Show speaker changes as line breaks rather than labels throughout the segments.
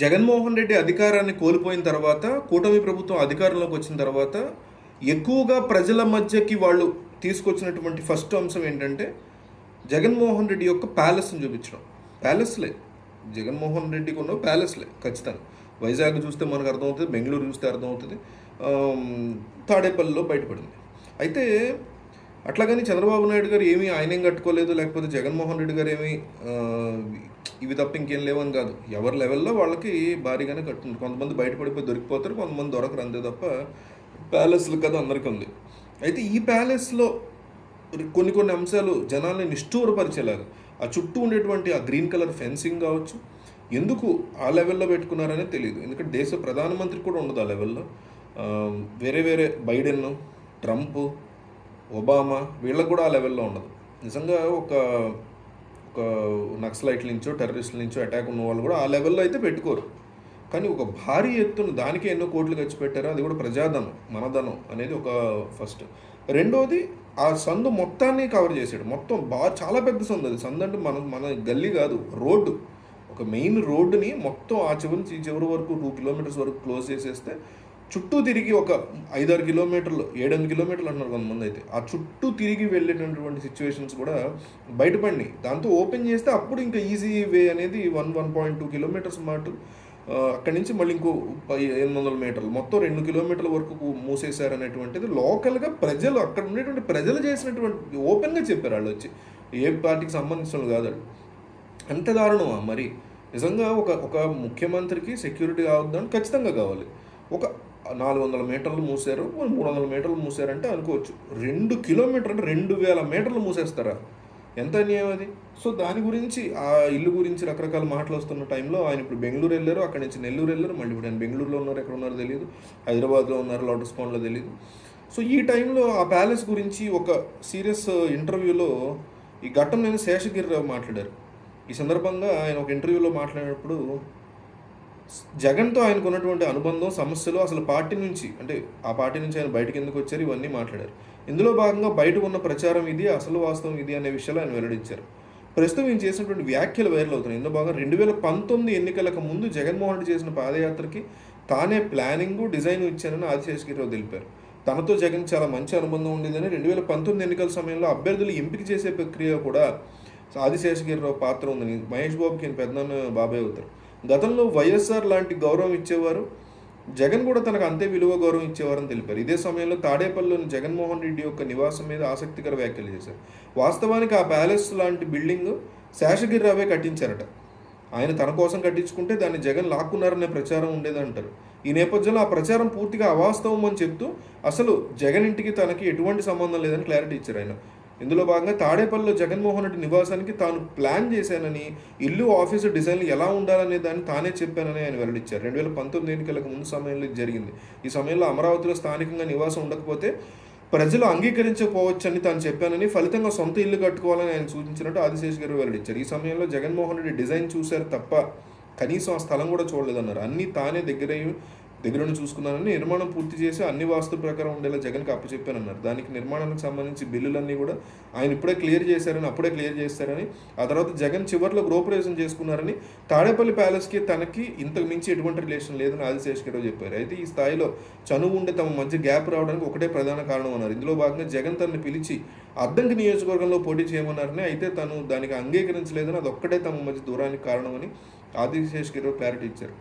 జగన్మోహన్ రెడ్డి అధికారాన్ని కోల్పోయిన తర్వాత కూటమి ప్రభుత్వం అధికారంలోకి వచ్చిన తర్వాత ఎక్కువగా ప్రజల మధ్యకి వాళ్ళు తీసుకొచ్చినటువంటి ఫస్ట్ అంశం ఏంటంటే జగన్మోహన్ రెడ్డి యొక్క ప్యాలెస్ని చూపించడం. ప్యాలెస్లే జగన్మోహన్ రెడ్డికి ఉన్న ప్యాలెస్లే ఖచ్చితంగా. వైజాగ్ చూస్తే మనకు అర్థమవుతుంది బెంగళూరు చూస్తే అర్థమవుతుంది తాడేపల్లిలో బయటపడింది. అయితే అట్లాగని చంద్రబాబు నాయుడు గారు ఏమీ ఆయనేం కట్టుకోలేదు లేకపోతే జగన్మోహన్ రెడ్డి గారు ఏమీ ఇవి తప్ప ఇంకేం లేవని కాదు. ఎవరి లెవెల్లో వాళ్ళకి భారీగానే కట్టుంది కొంతమంది బయటపడిపోయి దొరికిపోతారు కొంతమంది దొరకరు అంతే తప్ప ప్యాలెస్లు కదా అందరికీ ఉంది. అయితే ఈ ప్యాలెస్లో కొన్ని కొన్ని అంశాలు జనాల్ని నిష్ఠూరపరిచేలాగా ఆ చుట్టూ ఉండేటువంటి ఆ గ్రీన్ కలర్ ఫెన్సింగ్ కావచ్చు ఎందుకు ఆ లెవెల్లో పెట్టుకున్నారనే తెలియదు. ఎందుకంటే దేశ ప్రధానమంత్రి కూడా ఉండదు ఆ లెవెల్లో. వేరే వేరే బైడెన్ ట్రంప్ ఒబామా వీళ్ళకు కూడా ఆ లెవెల్లో ఉండదు. నిజంగా ఒక ఒక నక్సలైట్ల నుంచో టెర్రరిస్టుల నుంచో అటాక్ ఉన్న వాళ్ళు కూడా ఆ లెవెల్లో అయితే పెట్టుకోరు. కానీ ఒక భారీ ఎత్తున దానికే ఎన్నో కోట్లు ఖర్చు పెట్టారు అది కూడా ప్రజాధనం మనధనం అనేది ఒక ఫస్ట్. రెండోది ఆ సందు మొత్తాన్ని కవర్ చేసాడు మొత్తం బాగా చాలా పెద్ద సందు అది. సందు అంటే మన మన గల్లీ కాదు రోడ్డు. ఒక మెయిన్ రోడ్డుని మొత్తం ఆ చివరి నుంచి ఈ చివరి వరకు టూ కిలోమీటర్స్ వరకు క్లోజ్ చేసేస్తే చుట్టూ తిరిగి ఒక ఐదారు కిలోమీటర్లు ఏడెనిమిది కిలోమీటర్లు అంటున్నారు కొంతమంది అయితే. ఆ చుట్టూ తిరిగి వెళ్ళేటటువంటి సిచ్యువేషన్స్ కూడా బయటపడినాయి. దాంతో ఓపెన్ చేస్తే అప్పుడు ఇంకా ఈజీ వే అనేది one one point two kilometres మాట అక్కడి నుంచి మళ్ళీ ఇంకో ఎనిమిది వందల మీటర్లు. మొత్తం రెండు కిలోమీటర్ల వరకు మూసేశారు అనేటువంటిది లోకల్గా ప్రజలు అక్కడ ఉండేటువంటి ప్రజలు చేసినటువంటి ఓపెన్గా చెప్పారు వాళ్ళు వచ్చి. ఏ పార్టీకి సంబంధించిన వాళ్ళు కాదు అంత దారుణమా మరి? నిజంగా ఒక ఒక ముఖ్యమంత్రికి సెక్యూరిటీ కావద్దని ఖచ్చితంగా కావాలి. ఒక నాలుగు వందల మీటర్లు మూసారు మూడు వందల మీటర్లు మూసారంటే అనుకోవచ్చు. రెండు కిలోమీటర్ అంటే రెండు వేల మీటర్లు మూసేస్తారా? ఎంత అన్యాయం అది? సో దాని గురించి ఆ ఇల్లు గురించి రకరకాల మాటలు వస్తున్న టైంలో ఆయన ఇప్పుడు బెంగళూరు వెళ్ళారు అక్కడి నుంచి నెల్లూరు వెళ్ళారు మళ్ళీ ఇప్పుడు ఆయన బెంగళూరులో ఉన్నారు ఎక్కడ ఉన్నారో తెలియదు. హైదరాబాద్లో ఉన్నారు లోటస్ పాండ్లో తెలియదు. సో ఈ టైంలో ఆ ప్యాలెస్ గురించి ఒక సీరియస్ ఇంటర్వ్యూలో ఈ ఘట్టం నేను శేషగిరిరావు మాట్లాడారు. ఈ సందర్భంగా ఆయన ఒక ఇంటర్వ్యూలో మాట్లాడినప్పుడు జగన్తో ఆయనకు ఉన్నటువంటి అనుబంధం సమస్యలు అసలు పార్టీ నుంచి అంటే ఆ పార్టీ నుంచి ఆయన బయటకు ఎందుకు వచ్చారు ఇవన్నీ మాట్లాడారు. ఇందులో భాగంగా బయట ఉన్న ప్రచారం ఇది అసలు వాస్తవం ఇది అనే విషయాలు ఆయన వెల్లడించారు. ప్రస్తుతం ఈయన చేసినటువంటి వ్యాఖ్యలు వైరల్ అవుతున్నాయి. ఇందులో భాగంగా రెండు వేల పంతొమ్మిది ఎన్నికలకు ముందు జగన్మోహన్ రెడ్డి చేసిన పాదయాత్రకి తానే ప్లానింగ్ డిజైన్ ఇచ్చానని ఆదిశేషగిరిరావు తెలిపారు. తనతో జగన్ చాలా మంచి అనుబంధం ఉండేదని రెండు వేల పంతొమ్మిది ఎన్నికల సమయంలో అభ్యర్థులు ఎంపిక చేసే ప్రక్రియ కూడా ఆదిశేషగిరిరావు పాత్ర ఉందని మహేష్ బాబుకి ఈయన పెద్దనాన్న బాబాయ్ అవుతారు. గతంలో వైఎస్ఆర్ లాంటి గౌరవం ఇచ్చేవారు జగన్ కూడా తనకు అంతే విలువ గౌరవం ఇచ్చేవారని తెలిపారు. ఇదే సమయంలో తాడేపల్లిలోని జగన్మోహన్ రెడ్డి యొక్క నివాసం మీద ఆసక్తికర వ్యాఖ్యలు చేశారు. వాస్తవానికి ఆ ప్యాలెస్ లాంటి బిల్డింగ్ శేషగిరిరావే కట్టించారట. ఆయన తన కోసం కట్టించుకుంటే దాన్ని జగన్ లాక్కున్నారనే ప్రచారం ఉండేదంటారు. ఈ నేపథ్యంలో ఆ ప్రచారం పూర్తిగా అవాస్తవం అని చెప్తూ అసలు జగన్ ఇంటికి తనకి ఎటువంటి సంబంధం లేదని క్లారిటీ ఇచ్చారు ఆయన. ఇందులో భాగంగా తాడేపల్లిలో జగన్మోహన్ రెడ్డి నివాసానికి తాను ప్లాన్ చేశానని ఇల్లు ఆఫీసు డిజైన్లు ఎలా ఉండాలనే దాన్ని తానే చెప్పానని ఆయన వెల్లడించారు. రెండు వేల పంతొమ్మిది ఎన్నికలకు ముందు సమయంలో ఇది జరిగింది. ఈ సమయంలో అమరావతిలో స్థానికంగా నివాసం ఉండకపోతే ప్రజలు అంగీకరించకపోవచ్చని తాను చెప్పానని ఫలితంగా సొంత ఇల్లు కట్టుకోవాలని ఆయన సూచించినట్టు ఆదిశేష్ గారు వెల్లడించారు. ఈ సమయంలో జగన్మోహన్ రెడ్డి డిజైన్ చూశారు తప్ప కనీసం ఆ స్థలం కూడా చూడలేదన్నారు. అన్నీ తానే దగ్గర దగ్గరుండి చూసుకున్నానని నిర్మాణం పూర్తి చేసి అన్ని వాస్తు ప్రకారం ఉండేలా జగన్కి అప్పచెప్పానన్నారు దానికి నిర్మాణానికి సంబంధించి బిల్లులన్నీ కూడా ఆయన ఇప్పుడే క్లియర్ చేశారని అప్పుడే క్లియర్ చేస్తారని ఆ తర్వాత జగన్ చివరిలో గృహప్రవేశం చేసుకున్నారని తాడేపల్లి ప్యాలెస్కి తనకి ఇంతకు మించి ఎటువంటి రిలేషన్ లేదని ఆదిశేషగిరావు చెప్పారు. అయితే ఈ స్థాయిలో చనువు ఉండే తమ మధ్య గ్యాప్ రావడానికి ఒకటే ప్రధాన కారణం అన్నారు. ఇందులో భాగంగా జగన్ తనని పిలిచి అద్దంకి నియోజకవర్గంలో పోటీ చేయమన్నారని అయితే తను దానికి అంగీకరించలేదని అది ఒక్కటే తమ మధ్య దూరానికి కారణమని ఆదిశేషగిరావు క్లారిటీ ఇచ్చారు.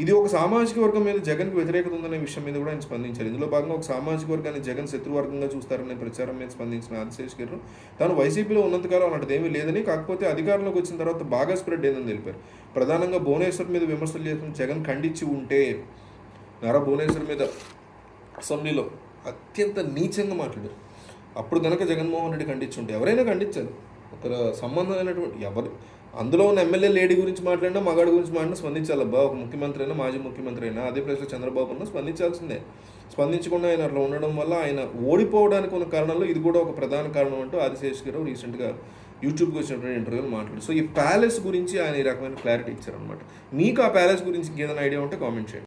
ఇది ఒక సామాజిక వర్గం మీద జగన్కి వ్యతిరేకత ఉందనే విషయం మీద కూడా ఆయన స్పందించారు. ఇందులో భాగంగా ఒక సామాజిక వర్గాన్ని జగన్ శత్రువర్గంగా చూస్తారనే ప్రచారం మీద స్పందించిన ఆదిశేష్ గారు తాను వైసీపీలో ఉన్నంతకాలం అలాంటిది ఏమీ లేదని కాకపోతే అధికారంలోకి వచ్చిన తర్వాత బాగా స్ప్రెడ్ అయిందని తెలిపారు. ప్రధానంగా భువనేశ్వర్ మీద విమర్శలు చేస్తున్న జగన్ ఖండించి ఉంటే నారా భువనేశ్వర్ మీద అసెంబ్లీలో అత్యంత నీచంగా మాట్లాడారు. అప్పుడు కనుక జగన్మోహన్ రెడ్డి ఖండించుంటే ఎవరైనా ఖండించారు. ఒక సంబంధం అయినటువంటి ఎవరు అందులో ఉన్న ఎమ్మెల్యే లేడీ గురించి మాట్లాడినా మగాడి గురించి మాట్లాడినా స్పందించాలి. అబ్బా ఒక ముఖ్యమంత్రి అయినా మాజీ ముఖ్యమంత్రి అయినా అదే ప్లేస్లో చంద్రబాబు అన్న స్పందించాల్సిందే. స్పందించకుండా ఆయన అట్లా ఉండడం వల్ల ఆయన ఓడిపోవడానికి ఉన్న కారణాల్లో ఇది కూడా ఒక ప్రధాన కారణం అంటూ ఆదిశేష్ గారు రీసెంట్గా యూట్యూబ్కి వచ్చినటువంటి ఇంటర్వ్యూలో మాట్లాడు సో ఈ ప్యాలెస్ గురించి ఆయన ఈ రకమైన క్లారిటీ ఇచ్చారనమాట మీకు ఆ ప్యాలెస్ గురించి ఇంకేదైనా ఐడియా ఉంటే కామెంట్ చేయండి.